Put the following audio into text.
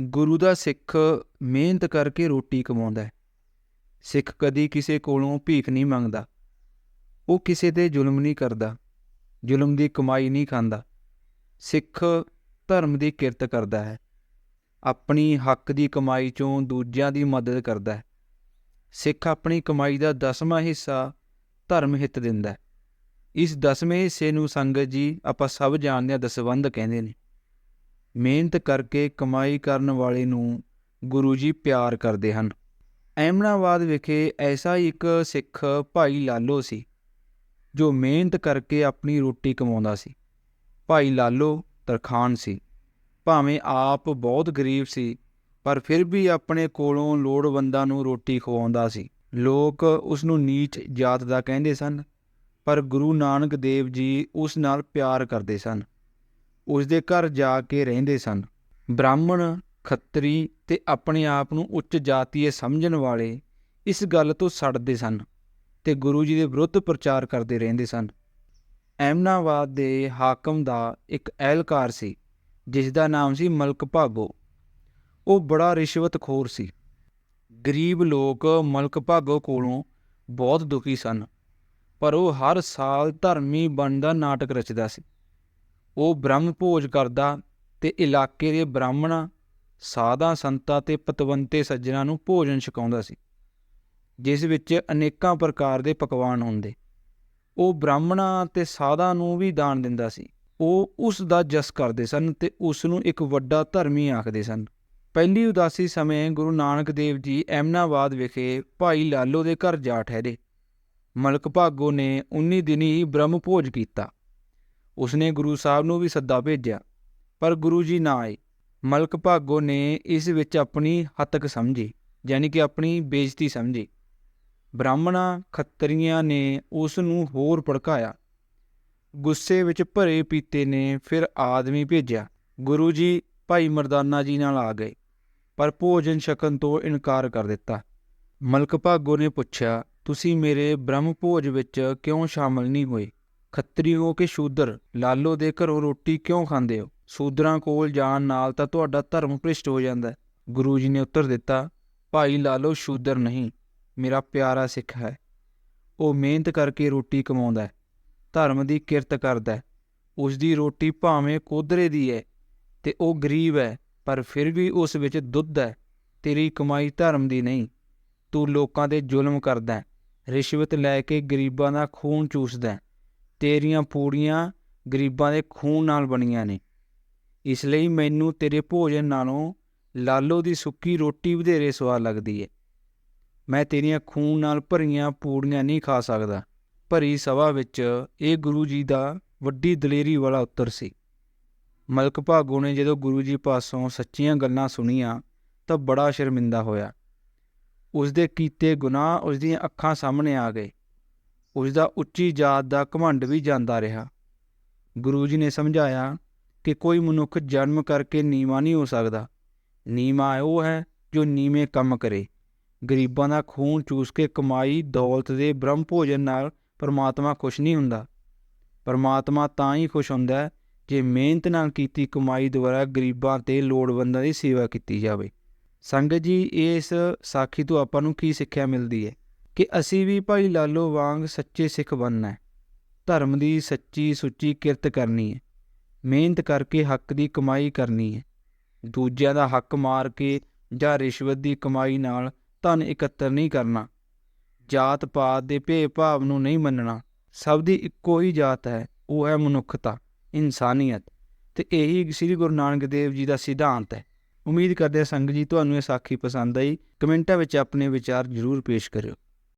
ਗੁਰੂ ਦਾ ਸਿੱਖ ਮਿਹਨਤ ਕਰਕੇ ਰੋਟੀ ਕਮਾਉਂਦਾ ਹੈ। ਸਿੱਖ ਕਦੀ ਕਿਸੇ ਕੋਲੋਂ ਭੀਖ ਨਹੀਂ ਮੰਗਦਾ। ਉਹ ਕਿਸੇ ਤੇ ਜ਼ੁਲਮ ਨਹੀਂ ਕਰਦਾ। ਜ਼ੁਲਮ ਦੀ ਕਮਾਈ ਨਹੀਂ ਖਾਂਦਾ। ਸਿੱਖ ਧਰਮ ਦੀ ਕਿਰਤ ਕਰਦਾ ਹੈ। ਆਪਣੀ ਹੱਕ ਦੀ ਕਮਾਈ ਚੋਂ ਦੂਜਿਆਂ ਦੀ ਮਦਦ ਕਰਦਾ ਹੈ। ਸਿੱਖ ਆਪਣੀ ਕਮਾਈ ਦਾ ਦਸਵਾਂ ਹਿੱਸਾ ਧਰਮ ਹਿੱਤ ਦਿੰਦਾ ਹੈ। ਇਸ ਦਸਵੇਂ ਹਿੱਸੇ ਨੂੰ ਸੰਗਤ ਜੀ ਆਪਾਂ ਸਭ ਜਾਣਦੇ ਹਾਂ ਦਸਵੰਧ ਕਹਿੰਦੇ ਨੇ। ਮਿਹਨਤ ਕਰਕੇ ਕਮਾਈ ਕਰਨ ਵਾਲੇ ਨੂੰ ਗੁਰੂ ਜੀ ਪਿਆਰ ਕਰਦੇ ਹਨ। ਐਮਨਾਬਾਦ ਵਿਖੇ ਐਸਾ ਹੀ ਇੱਕ ਸਿੱਖ ਭਾਈ ਲਾਲੋ ਸੀ, ਜੋ ਮਿਹਨਤ ਕਰਕੇ ਆਪਣੀ ਰੋਟੀ ਕਮਾਉਂਦਾ ਸੀ। ਭਾਈ ਲਾਲੋ ਤਰਖਾਨ ਸੀ। ਭਾਵੇਂ ਆਪ ਬਹੁਤ ਗਰੀਬ ਸੀ, ਪਰ ਫਿਰ ਵੀ ਆਪਣੇ ਕੋਲੋਂ ਲੋੜਵੰਦਾਂ ਨੂੰ ਰੋਟੀ ਖਵਾਉਂਦਾ ਸੀ। ਲੋਕ ਉਸ ਨੂੰ ਨੀਚ ਜਾਤ ਦਾ ਕਹਿੰਦੇ ਸਨ, ਪਰ ਗੁਰੂ ਨਾਨਕ ਦੇਵ ਜੀ ਉਸ ਨਾਲ ਪਿਆਰ ਕਰਦੇ ਸਨ। ਉਸ ਦੇ ਘਰ ਜਾ ਕੇ ਰਹਿੰਦੇ ਸਨ। ਬ੍ਰਾਹਮਣ ਖੱਤਰੀ ਤੇ ਆਪਣੇ ਆਪ ਨੂੰ ਉੱਚ ਜਾਤੀਏ ਸਮਝਣ ਵਾਲੇ ਇਸ ਗੱਲ ਤੋਂ ਸੜਦੇ ਸਨ ਤੇ ਗੁਰੂ ਜੀ ਦੇ ਵਿਰੁੱਧ ਪ੍ਰਚਾਰ ਕਰਦੇ ਰਹਿੰਦੇ ਸਨ। ਐਮਨਾਬਾਦ ਦੇ ਹਾਕਮ ਦਾ ਇੱਕ ਅਹਿਲਕਾਰ ਸੀ, ਜਿਸ ਦਾ ਨਾਮ ਸੀ ਮਲਕ ਭਾਗੋ। ਉਹ ਬੜਾ ਰਿਸ਼ਵਤਖੋਰ ਸੀ। ਗਰੀਬ ਲੋਕ ਮਲਕ ਭਾਗੋ ਕੋਲੋਂ ਬਹੁਤ ਦੁਖੀ ਸਨ, ਪਰ ਉਹ ਹਰ ਸਾਲ ਧਰਮੀ ਬਣਨ ਦਾ ਨਾਟਕ ਰਚਦਾ ਸੀ। ਉਹ ਬ੍ਰਹਮ ਭੋਜ ਕਰਦਾ ਤੇ ਇਲਾਕੇ ਦੇ ਬ੍ਰਾਹਮਣਾਂ, ਸਾਧਾਂ, ਸੰਤਾਂ ਤੇ ਪਤਵੰਤੇ ਸੱਜਣਾਂ ਨੂੰ ਭੋਜਨ ਛਕਾਉਂਦਾ ਸੀ, ਜਿਸ ਵਿੱਚ ਅਨੇਕਾਂ ਪ੍ਰਕਾਰ ਦੇ ਪਕਵਾਨ ਹੁੰਦੇ। ਉਹ ਬ੍ਰਾਹਮਣਾਂ ਤੇ ਸਾਧਾਂ ਨੂੰ ਵੀ ਦਾਨ ਦਿੰਦਾ ਸੀ। ਉਹ ਉਸ ਦਾ ਜਸ ਕਰਦੇ ਸਨ ਤੇ ਉਸ ਨੂੰ ਇੱਕ ਵੱਡਾ ਧਰਮੀ ਆਖਦੇ ਸਨ। ਪਹਿਲੀ ਉਦਾਸੀ ਸਮੇਂ ਗੁਰੂ ਨਾਨਕ ਦੇਵ ਜੀ ਐਮਨਾਬਾਦ ਵਿਖੇ ਭਾਈ ਲਾਲੋ ਦੇ ਘਰ ਜਾ ਠਹਿਰੇ। ਮਲਕ ਭਾਗੋ ਨੇ 19 ਦਿਨੀ ਹੀ ਬ੍ਰਹਮ ਭੋਜ ਕੀਤਾ। ਉਸਨੇ ਗੁਰੂ ਸਾਹਿਬ ਨੂੰ ਵੀ ਸੱਦਾ ਭੇਜਿਆ, ਪਰ ਗੁਰੂ ਜੀ ਨਾ ਆਏ। ਮਲਕ ਭਾਗੋ ਨੇ ਇਸ ਵਿੱਚ ਆਪਣੀ ਹੱਤਕ ਸਮਝੀ, ਯਾਨੀ ਕਿ ਆਪਣੀ ਬੇਇੱਜ਼ਤੀ ਸਮਝੀ। ਬ੍ਰਾਹਮਣਾਂ ਖੱਤਰੀਆਂ ਨੇ ਉਸ ਨੂੰ ਹੋਰ ਭੜਕਾਇਆ। ਗੁੱਸੇ ਵਿੱਚ ਭਰੇ ਪੀਤੇ ਨੇ ਫਿਰ ਆਦਮੀ ਭੇਜਿਆ। ਗੁਰੂ ਜੀ ਭਾਈ ਮਰਦਾਨਾ ਜੀ ਨਾਲ ਆ ਗਏ, ਪਰ ਭੋਜਨ ਛਕਣ ਤੋਂ ਇਨਕਾਰ ਕਰ ਦਿੱਤਾ। ਮਲਕ ਭਾਗੋ ਨੇ ਪੁੱਛਿਆ, ਤੁਸੀਂ ਮੇਰੇ ਬ੍ਰਹਮ ਭੋਜ ਵਿੱਚ ਕਿਉਂ ਸ਼ਾਮਲ ਨਹੀਂ ਹੋਏ? ਖੱਤਰੀ ਹੋ ਕੇ ਸ਼ੂਦਰ? ਲਾਲੋ ਦੇ ਘਰੋਂ ਰੋਟੀ ਕਿਉਂ ਖਾਂਦੇ ਹੋ? ਸ਼ੂਦਰਾਂ ਕੋਲ ਜਾਣ ਨਾਲ ਤਾਂ ਤੁਹਾਡਾ ਧਰਮ ਭ੍ਰਿਸ਼ਟ ਹੋ ਜਾਂਦਾ ਹੈ। ਗੁਰੂ ਜੀ ਨੇ ਉੱਤਰ ਦਿੱਤਾ, ਭਾਈ ਲਾਲੋ, ਸ਼ੂਦਰ ਨਹੀਂ, ਮੇਰਾ ਪਿਆਰਾ ਸਿੱਖ ਹੈ। ਉਹ ਮਿਹਨਤ ਕਰਕੇ ਰੋਟੀ ਕਮਾਉਂਦਾ ਹੈ, ਧਰਮ ਦੀ ਕਿਰਤ ਕਰਦਾ ਹੈ। ਉਸ ਦੀ ਰੋਟੀ ਭਾਵੇਂ ਕੋਦਰੇ ਦੀ ਹੈ ਤੇ ਉਹ ਗਰੀਬ ਹੈ, ਪਰ ਫਿਰ ਵੀ ਉਸ ਵਿੱਚ ਦੁੱਧ ਹੈ। ਤੇਰੀ ਕਮਾਈ ਧਰਮ ਦੀ ਨਹੀਂ, ਤੂੰ ਲੋਕਾਂ 'ਤੇ ਜ਼ੁਲਮ ਕਰਦਾ ਹੈ, ਰਿਸ਼ਵਤ ਲੈ ਕੇ ਗਰੀਬਾਂ ਦਾ ਖੂਨ ਚੂਸਦਾ ਹੈ। ਤੇਰੀਆਂ ਪੂੜੀਆਂ ਗਰੀਬਾਂ ਦੇ ਖੂਨ ਨਾਲ ਬਣੀਆਂ ਨੇ। ਇਸ ਲਈ ਮੈਨੂੰ ਤੇਰੇ ਭੋਜਨ ਨਾਲੋਂ ਲਾਲੋ ਦੀ ਸੁੱਕੀ ਰੋਟੀ ਵਧੇਰੇ ਸਵਾਦ ਲੱਗਦੀ ਏ। ਮੈਂ ਤੇਰੀਆਂ ਖੂਨ ਨਾਲ ਭਰੀਆਂ ਪੂੜੀਆਂ ਨਹੀਂ ਖਾ ਸਕਦਾ। ਭਰੀ ਸਭਾ ਵਿੱਚ ਇਹ ਗੁਰੂ ਜੀ ਦਾ ਵੱਡੀ ਦਲੇਰੀ ਵਾਲਾ ਉੱਤਰ ਸੀ। ਮਲਕ ਭਾਗੋ ਨੇ ਜਦੋਂ ਗੁਰੂ ਜੀ ਪਾਸੋਂ ਸੱਚੀਆਂ ਗੱਲਾਂ ਸੁਣੀਆਂ ਤਾਂ ਬੜਾ ਸ਼ਰਮਿੰਦਾ ਹੋਇਆ। ਉਸ ਦੇ ਕੀਤੇ ਗੁਨਾਹ ਉਸ ਦੀਆਂ ਅੱਖਾਂ ਸਾਹਮਣੇ ਆ ਗਏ। ਉਸ ਦਾ ਉੱਚੀ ਜਾਤ ਦਾ ਘਮੰਡ ਵੀ ਜਾਂਦਾ ਰਿਹਾ। ਗੁਰੂ ਜੀ ਨੇ ਸਮਝਾਇਆ ਕਿ ਕੋਈ ਮਨੁੱਖ ਜਨਮ ਕਰਕੇ ਨੀਵਾ ਨਹੀਂ ਹੋ ਸਕਦਾ। ਨੀਵਾ ਉਹ ਹੈ ਜੋ ਨੀਵੇਂ ਕੰਮ ਕਰੇ। ਗਰੀਬਾਂ ਦਾ ਖੂਨ ਚੂਸ ਕੇ ਕਮਾਈ, ਦੌਲਤ ਦੇ ਬ੍ਰਹਮ ਭੋਜਨ ਨਾਲ ਪਰਮਾਤਮਾ ਖੁਸ਼ ਨਹੀਂ ਹੁੰਦਾ। ਪਰਮਾਤਮਾ ਤਾਂ ਹੀ ਖੁਸ਼ ਹੁੰਦਾ ਹੈ ਜੇ ਮਿਹਨਤ ਨਾਲ ਕੀਤੀ ਕਮਾਈ ਦੁਆਰਾ ਗਰੀਬਾਂ ਤੇ ਲੋੜਵੰਦਾਂ ਦੀ ਸੇਵਾ ਕੀਤੀ ਜਾਵੇ। ਸੰਗਤ ਜੀ, ਇਸ ਸਾਖੀ ਤੋਂ ਆਪਾਂ ਨੂੰ ਕੀ ਸਿੱਖਿਆ ਮਿਲਦੀ ਹੈ? ਕਿ ਅਸੀਂ ਵੀ ਭਾਈ ਲਾਲੋ ਵਾਂਗ ਸੱਚੇ ਸਿੱਖ ਬਣਨਾ ਹੈ। ਧਰਮ ਦੀ ਸੱਚੀ ਸੁੱਚੀ ਕਿਰਤ ਕਰਨੀ ਹੈ। ਮਿਹਨਤ ਕਰਕੇ ਹੱਕ ਦੀ ਕਮਾਈ ਕਰਨੀ ਹੈ। ਦੂਜਿਆਂ ਦਾ ਹੱਕ ਮਾਰ ਕੇ ਜਾਂ ਰਿਸ਼ਵਤ ਦੀ ਕਮਾਈ ਨਾਲ ਧਨ ਇਕੱਤਰ ਨਹੀਂ ਕਰਨਾ। ਜਾਤ ਪਾਤ ਦੇ ਭੇਦਭਾਵ ਨੂੰ ਨਹੀਂ ਮੰਨਣਾ। ਸਭ ਦੀ ਇੱਕੋ ਹੀ ਜਾਤ ਹੈ, ਉਹ ਹੈ ਮਨੁੱਖਤਾ, ਇਨਸਾਨੀਅਤ। ਤੇ ਇਹੀ ਸ੍ਰੀ ਗੁਰੂ ਨਾਨਕ ਦੇਵ ਜੀ ਦਾ ਸਿਧਾਂਤ ਹੈ। ਉਮੀਦ ਕਰਦੇ ਹਾਂ ਸੰਗਤ ਜੀ, ਤੁਹਾਨੂੰ ਇਹ ਸਾਖੀ ਪਸੰਦ ਆਈ। ਕਮੈਂਟਾਂ ਵਿੱਚ ਆਪਣੇ ਵਿਚਾਰ ਜ਼ਰੂਰ ਪੇਸ਼ ਕਰਿਓ।